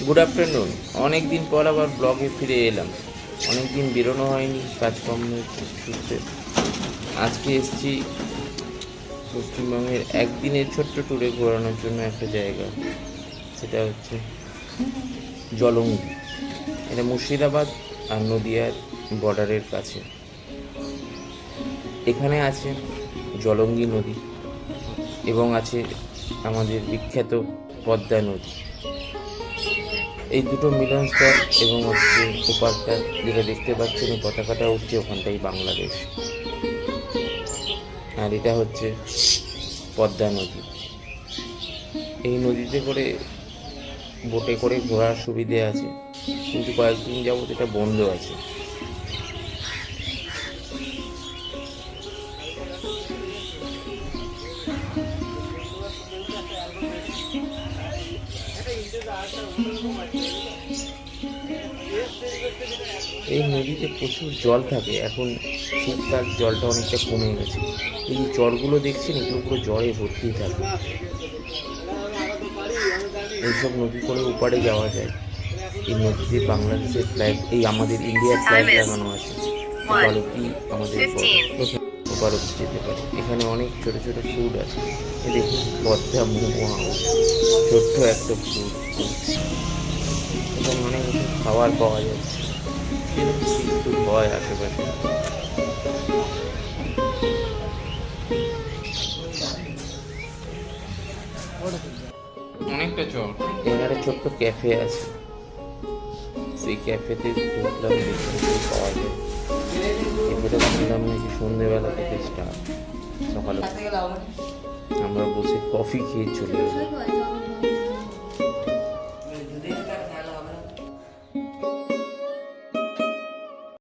Good afternoon অনেক দিন পর আবার ব্লগে ফিরে এলাম। অনেক দিন বেরোনো হয়নি কাজকর্মের সূত্রে আজকে এসেছি পশ্চিমবঙ্গের একদিনের ছোট্ট ট্যুরে ঘোরানোর জন্য একটা জায়গা। সেটা হচ্ছে জলঙ্গি। এটা মুর্শিদাবাদ আর নদিয়ার বর্ডারের কাছে। এখানে আছে জলঙ্গি নদী এবং আছে আমাদের বিখ্যাত পদ্মা নদী। এই দুটো মিলন মিলনস্থল এবং হচ্ছে ওপারটা যেটা দেখতে পাচ্ছেন, এই পতাকাটা উঠছে ওখানটাই বাংলাদেশ। আর এটা হচ্ছে পদ্মা নদী। এই নদীতে করে বোটে করে ঘোরার সুবিধে আছে, কিন্তু কয়েকদিন যাবত এটা বন্ধ আছে। এই নদীতে প্রচুর জল থাকে। এখন শীতকাল জলটা অনেকটা কমে গেছে। এই যে চরগুলো দেখছেন, এগুলো পুরো জলে ভর্তি থাকে। এইসব নদী করে ওপারে যাওয়া যায়। এই নদীতে বাংলাদেশের ফ্ল্যাগ এই আমাদের ইন্ডিয়ার ফ্ল্যাগ লাগানো আছে। ওপার আমাদের ওপার অব্দি যেতে পারে। এখানে অনেক ছোট ছোট ফুড আছে। দেখুন, পদ্মা হাউস ছোট্ট একটা ফুড এখানে অনেক কিছু খাবার পাওয়া যাচ্ছে কিছু হয় আশেপাশে অনেকটা চল। এখানে ছোট্ট ক্যাফে আছে। সেই ক্যাফেতে ঢুকলাম দেখলাম পাওয়া যায়। ক্যাফেটা শুনলাম নাকি সন্ধেবেলা থেকে স্টার্ট সকালে আমরা বসে কফি খেয়ে চলে এলাম।